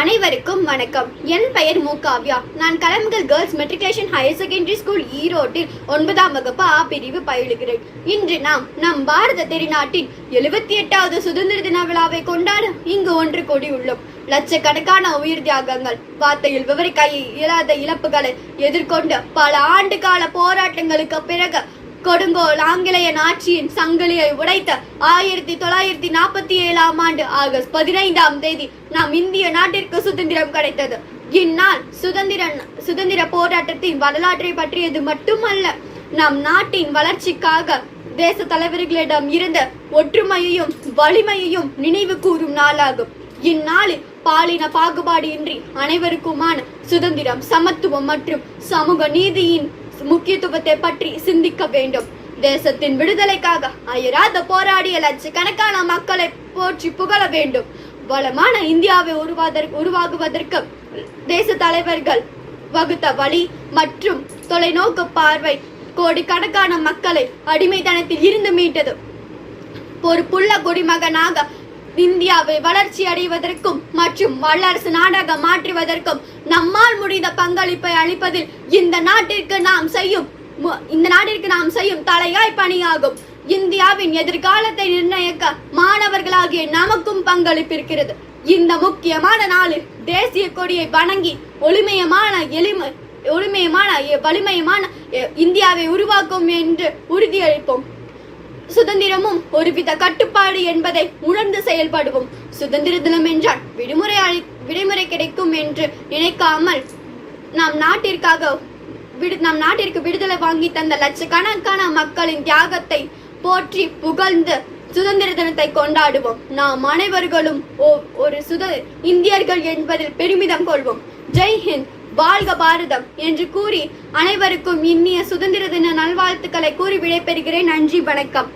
அனைவருக்கும் வணக்கம். என் பெயர் மு. காவ்யா. நான் Kalamkal girls matriculation higher secondary school ஈரோட்டில் ஒன்பதாம் வகுப்பு ஆ பிரிவு பயிலுகிறேன். இன்று நாம் நம் பாரத திருநாட்டின் எழுபத்தி எட்டாவது சுதந்திர தின விழாவை கொண்டாட இங்கு ஒன்று கூடியுள்ளோம் லட்சக்கணக்கான உயிர் தியாகங்கள் வார்த்தையில் விவரிக்க இயலாத இழப்புகளை எதிர்கொண்டு பல ஆண்டு கால போராட்டங்களுக்கு பிறகு கொடுங்கோல் ஆங்கிலேய ஆட்சியின் சங்கிலியை உடைத்த ஆயிரத்தி தொள்ளாயிரத்தி நாற்பத்தி ஏழாம் ஆண்டு ஆகஸ்ட் பதினைந்தாம் தேதி நாம் இந்திய நாட்டிற்கு சுதந்திரம் கிடைத்தது. இந்நாள் சுதந்திர சுதந்திர போராட்டத்தின் வரலாற்றை பற்றியது மட்டுமல்ல நம் நாட்டின் வளர்ச்சிக்காக தேச தலைவர்களிடம் இருந்த ஒற்றுமையையும் வலிமையையும் நினைவு கூறும் நாளாகும். இந்நாளில் பாலின பாகுபாடு இன்றி அனைவருக்குமான சுதந்திரம் சமத்துவம் மற்றும் சமூக நீதியின் முக்கியத்துவத்தை பற்றி சிந்திக்க வேண்டும். தேசத்தின் விடுதலைக்காக அயராத போராடிய லட்சக்கணக்கான மக்களை போற்றி புகழ வேண்டும். வளமான இந்தியாவை உருவாதற்கு உருவாகுவதற்கு தேச தலைவர்கள் வகுத்த வழி மற்றும் தொலைநோக்கு பார்வை கோடிக்கணக்கான மக்களை அடிமைத்தனத்தில் இருந்து மீட்டது. பொறுப்புள்ள குடிமகனாக இந்தியாவை வளர்ச்சி அடைவதற்கும் மற்றும் வல்லரசு நாடாக மாற்றுவதற்கும் நம்மால் முடிந்த பங்களிப்பை அளிப்பதில் இந்த நாட்டிற்கு நாம் செய்யும் இந்த நாட்டிற்கு நாம் செய்யும் தலையாய் பணியாகும். இந்தியாவின் எதிர்காலத்தை நிர்ணயிக்க மாணவர்களாகிய நமக்கும் பங்களிப்பிருக்கிறது. இந்த முக்கியமான நாளில் தேசிய கொடியை வணங்கி ஒளிமயமான எளிமை ஒளிமயமான வலிமயமான வலிமையமான இந்தியாவை உருவாக்கும் என்று உறுதியளிப்போம். சுதந்திரமும் ஒருவித கட்டுப்பாடு என்பதை உணர்ந்து செயல்படுவோம். சுதந்திர தினம் என்றால் விடுமுறை அளி விடுமுறை கிடைக்கும் என்று நினைக்காமல் நம் நாட்டிற்காக விடு நம் நாட்டிற்கு விடுதலை வாங்கி தந்த லட்சக்கணக்கான மக்களின் தியாகத்தை போற்றி புகழ்ந்து சுதந்திர தினத்தை கொண்டாடுவோம். நாம் அனைவர்களும் ஓ- ஒரு சுத இந்தியர்கள் என்பதில் பெருமிதம் கொள்வோம். ஜெய் ஹிந்த். வாழ்க பாரதம் என்று கூறி அனைவருக்கும் இனிய சுதந்திர தின நல்வாழ்த்துக்களை கூறி விடைபெறுகிறேன். நன்றி வணக்கம்.